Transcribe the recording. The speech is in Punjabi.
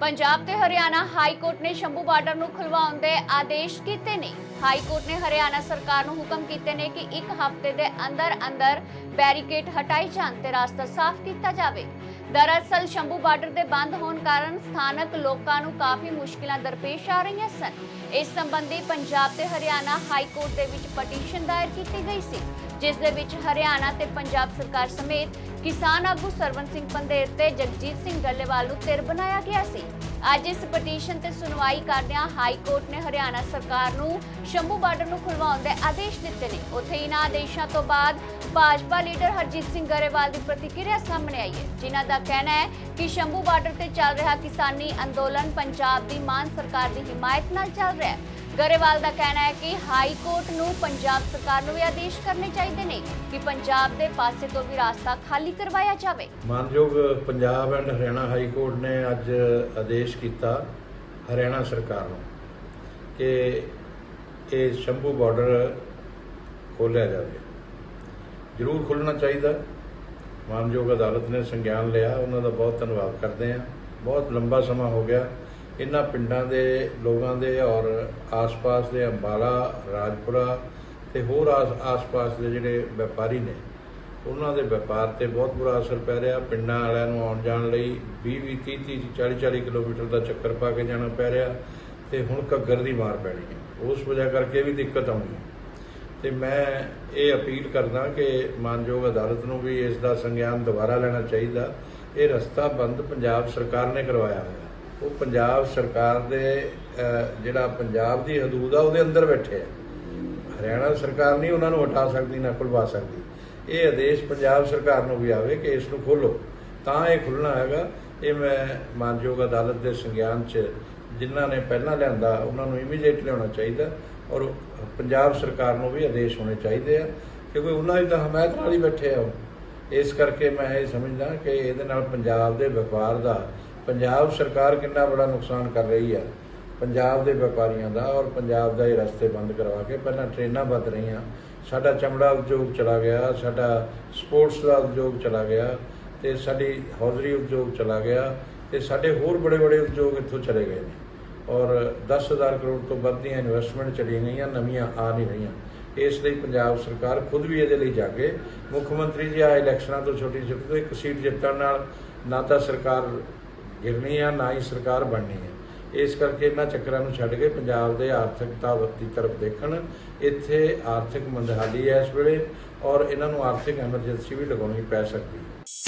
ਪੰਜਾਬ ਤੇ ਹਰਿਆਣਾ ਹਾਈ ਕੋਰਟ ਨੇ ਸ਼ੰਭੂ ਬਾਰਡਰ ਨੂੰ ਖੁਲਵਾਉਣ ਦੇ ਆਦੇਸ਼ ਕੀਤੇ ਨੇ। ਹਾਈ ਕੋਰਟ ਨੇ ਹਰਿਆਣਾ ਸਰਕਾਰ ਨੂੰ ਹੁਕਮ ਕੀਤੇ ਨੇ ਕਿ ਇੱਕ ਹਫ਼ਤੇ ਦੇ ਅੰਦਰ ਅੰਦਰ ਬੈਰੀਕੇਡ ਹਟਾਈ ਜਾਣ ਤੇ ਰਸਤਾ ਸਾਫ਼ ਕੀਤਾ ਜਾਵੇ। ਦਰਅਸਲ ਸ਼ੰਭੂ ਬਾਰਡਰ ਦੇ ਬੰਦ ਹੋਣ ਕਾਰਨ ਸਥਾਨਕ ਲੋਕਾਂ ਨੂੰ ਕਾਫੀ ਮੁਸ਼ਕਿਲਾਂ ਦਰਪੇਸ਼ ਆ ਰਹੀਆਂ ਸਨ। ਇਸ ਸੰਬੰਧੀ ਪੰਜਾਬ ਤੇ ਹਰਿਆਣਾ ਹਾਈ ਕੋਰਟ ਦੇ ਵਿੱਚ ਪਟੀਸ਼ਨ ਦਾਇਰ ਕੀਤੀ ਗਈ ਸੀ, ਜਿਸ ਦੇ ਵਿੱਚ ਹਰਿਆਣਾ ਤੇ ਪੰਜਾਬ ਸਰਕਾਰ ਸਮੇਤ ਕਿਸਾਨ ਆਗੂ ਸਰਵਨ ਸਿੰਘ ਪੰਦੇਰ ਤੇ ਜਗਜੀਤ ਸਿੰਘ ਗੱਲੇਵਾਲ ਨੂੰ ਧਿਰ ਬਣਾਇਆ ਗਿਆ ਸੀ। ਅੱਜ ਇਸ ਪਟੀਸ਼ਨ ਤੇ ਸੁਣਵਾਈ ਕਰਦਿਆਂ ਹਾਈ ਕੋਰਟ ਨੇ ਹਰਿਆਣਾ ਸਰਕਾਰ ਨੂੰ ਸ਼ੰਭੂ ਬਾਰਡਰ ਨੂੰ ਖੁਲਵਾਉਣ ਦੇ ਆਦੇਸ਼ ਦਿੱਤੇ ਨੇ। ਉੱਥੇ ਇਹਨਾਂ ਆਦੇਸ਼ਾਂ ਤੋਂ ਬਾਅਦ ਭਾਜਪਾ ਲੀਡਰ ਹਰਜੀਤ ਸਿੰਘ ਗਰੇਵਾਲ ਦੀ ਪ੍ਰਤੀਕਿਰਿਆ ਸਾਹਮਣੇ ਆਈ ਹੈ, ਜਿਨ੍ਹਾਂ ਦਾ ਕਹਿਣਾ ਹੈ ਕਿ ਸ਼ੰਭੂ ਬਾਰਡਰ ਤੇ ਚੱਲ ਰਿਹਾ ਕਿਸਾਨੀ ਅੰਦੋਲਨ ਪੰਜਾਬ ਦੀ ਮਾਨ ਸਰਕਾਰ ਦੀ ਹਿਮਾਇਤ ਨਾਲ ਚੱਲ ਰਿਹਾ ਹੈ। ਗਰੇਵਾਲ ਦਾ ਕਹਿਣਾ ਹੈ ਕਿ ਹਾਈ ਕੋਰਟ ਨੂੰ ਪੰਜਾਬ ਸਰਕਾਰ ਨੂੰ ਵੀ ਆਦੇਸ਼ ਕਰਨੇ ਚਾਹੀਦੇ ਨੇ ਕਿ ਪੰਜਾਬ ਦੇ ਪਾਸੇ ਤੋਂ ਵੀ ਰਾਸਤਾ ਖਾਲੀ ਕਰਵਾਇਆ ਜਾਵੇ। ਮਾਨਯੋਗ Punjab and Haryana high court ਨੇ ਅੱਜ ਆਦੇਸ਼ ਕੀਤਾ ਹਰਿਆਣਾ ਸਰਕਾਰ ਨੂੰ ਕਿ ਇਹ ਸ਼ੰਭੂ ਬਾਰਡਰ ਖੋਲਿਆ ਜਾਵੇ। ਜ਼ਰੂਰ ਖੁੱਲਣਾ ਚਾਹੀਦਾ। ਮਾਨਯੋਗ ਅਦਾਲਤ ਨੇ ਸੰਗਿਆਨ ਲਿਆ, ਉਹਨਾਂ ਦਾ ਬਹੁਤ ਧੰਨਵਾਦ ਕਰਦੇ ਹਾਂ। ਬਹੁਤ ਲੰਬਾ ਸਮਾਂ ਹੋ ਗਿਆ। ਇਹਨਾਂ ਪਿੰਡਾਂ ਦੇ ਲੋਕਾਂ ਦੇ ਔਰ ਆਸ-ਪਾਸ ਦੇ ਅੰਬਾਲਾ, ਰਾਜਪੁਰਾ ਤੇ ਹੋਰ ਆਸ- ਆਸ-ਪਾਸ ਦੇ ਜਿਹੜੇ ਵਪਾਰੀ ਨੇ, ਉਹਨਾਂ ਦੇ ਵਪਾਰ ਤੇ ਬਹੁਤ ਬੁਰਾ ਅਸਰ ਪੈ ਰਿਹਾ। ਪਿੰਡਾਂ ਵਾਲਿਆਂ ਨੂੰ ਆਉਣ ਜਾਣ ਲਈ 20 20 30 30 40 40 ਕਿਲੋਮੀਟਰ ਦਾ ਚੱਕਰ ਪਾ ਕੇ ਜਾਣਾ ਪੈ ਰਿਹਾ ਤੇ ਹੁਣ ਘੱਗਰ ਦੀ ਮਾਰ ਪੈਣੀ ਹੈ। ਉਸ ਵਜ੍ਹਾ ਕਰਕੇ ਵੀ ਦਿੱਕਤ ਆਉਣੀ ਹੈ। ਤੇ ਮੈਂ ਇਹ ਅਪੀਲ ਕਰਦਾ ਕਿ ਮਾਨਯੋਗ ਅਦਾਲਤ ਨੂੰ ਵੀ ਇਸ ਦਾ ਸੰਗਿਆਨ ਦੁਬਾਰਾ ਲੈਣਾ ਚਾਹੀਦਾ। ਇਹ ਰਸਤਾ ਬੰਦ ਪੰਜਾਬ ਸਰਕਾਰ ਨੇ ਕਰਵਾਇਆ ਹੋਇਆ। ਉਹ ਪੰਜਾਬ ਸਰਕਾਰ ਦੇ ਜਿਹੜਾ ਪੰਜਾਬ ਦੀ ਹਦੂਦ ਆ, ਉਹਦੇ ਅੰਦਰ ਬੈਠੇ ਆ। ਹਰਿਆਣਾ ਸਰਕਾਰ ਨਹੀਂ ਉਹਨਾਂ ਨੂੰ ਹਟਾ ਸਕਦੀ, ਨਾ ਖੁਲਵਾ ਸਕਦੀ। ਇਹ ਆਦੇਸ਼ ਪੰਜਾਬ ਸਰਕਾਰ ਨੂੰ ਵੀ ਆਵੇ ਕਿ ਇਸ ਨੂੰ ਖੋਲੋ। ਤਾਂ ਇਹ ਖੁੱਲਣਾ ਹੈਗਾ। ਇਹ ਮੈਂ ਮਾਨਯੋਗ ਅਦਾਲਤ ਦੇ ਸੰਗਿਆਨ 'ਚ ਜਿਨ੍ਹਾਂ ਨੇ ਪਹਿਲਾਂ ਲਿਆਂਦਾ, ਉਹਨਾਂ ਨੂੰ ਇਮੀਡੀਏਟ ਲਿਆਉਣਾ ਚਾਹੀਦਾ। ਔਰ ਪੰਜਾਬ ਸਰਕਾਰ ਨੂੰ ਵੀ ਆਦੇਸ਼ ਹੋਣੇ ਚਾਹੀਦੇ ਆ ਕਿਉਂਕਿ ਉਹਨਾਂ ਦੀ ਤਾਂ ਹਮਾਇਤ ਨਾਲ ਹੀ ਬੈਠੇ ਆ ਉਹ। ਇਸ ਕਰਕੇ ਮੈਂ ਇਹ ਸਮਝਦਾ ਕਿ ਇਹਦੇ ਨਾਲ ਪੰਜਾਬ ਦੇ ਵਪਾਰ ਦਾ, ਪੰਜਾਬ ਸਰਕਾਰ ਕਿੰਨਾ ਬੜਾ ਨੁਕਸਾਨ ਕਰ ਰਹੀ ਆ ਪੰਜਾਬ ਦੇ ਵਪਾਰੀਆਂ ਦਾ ਔਰ ਪੰਜਾਬ ਦਾ ਇਹ ਰਸਤੇ ਬੰਦ ਕਰਵਾ ਕੇ ਪਹਿਲਾਂ ਟ੍ਰੇਨਾਂ ਵੱਧ ਰਹੀਆਂ। ਸਾਡਾ ਚਮੜਾ ਉਦਯੋਗ ਚਲਾ ਗਿਆ, ਸਾਡਾ ਸਪੋਰਟਸ ਦਾ ਉਦਯੋਗ ਚਲਾ ਗਿਆ ਤੇ ਸਾਡੀ ਹੌਜ਼ਰੀ ਉਦਯੋਗ ਚਲਾ ਗਿਆ ਤੇ ਸਾਡੇ ਹੋਰ ਬੜੇ ਬੜੇ ਉਦਯੋਗ ਇੱਥੋਂ ਚਲੇ ਗਏ ਨੇ। ਔਰ 10000 ਕਰੋੜ ਤੋਂ ਵੱਧ ਦੀਆਂ ਇਨਵੈਸਟਮੈਂਟ ਚਲੀ ਗਈਆਂ, ਨਵੀਆਂ ਆ ਨਹੀਂ ਰਹੀਆਂ। ਇਸ ਲਈ ਪੰਜਾਬ ਸਰਕਾਰ ਖੁਦ ਵੀ ਇਹਦੇ ਲਈ ਜਾਗੇ। ਮੁੱਖ ਮੰਤਰੀ ਜੀ ਆ ਇਲੈਕਸ਼ਨਾਂ ਤੋਂ ਛੋਟੀ ਛੋਟੀ ਤੋਂ ਇੱਕ ਸੀਟ ਜਿੱਤਣ ਨਾਲ ਨਾ ਤਾਂ ਸਰਕਾਰ ਗਿਰਨੀ ਆ, ਨਾ ਹੀ ਸਰਕਾਰ ਬਣਨੀ ਹੈ ਇਸ ਕਰਕੇ ਇਹਨਾਂ ਚੱਕਰਾਂ ਨੂੰ ਛੱਡ ਕੇ ਪੰਜਾਬ ਦੇ ਆਰਥਿਕਤਾ ਦੀ ਤਰਫ ਦੇਖਣ। ਇੱਥੇ ਆਰਥਿਕ ਮੰਦਹਾਲੀ ਹੈ ਇਸ ਵੇਲੇ ਔਰ ਇਹਨਾਂ ਨੂੰ ਆਰਥਿਕ ਐਮਰਜੈਂਸੀ ਵੀ ਲਗਾਉਣੀ ਪੈ ਸਕਦੀ। ਹੈ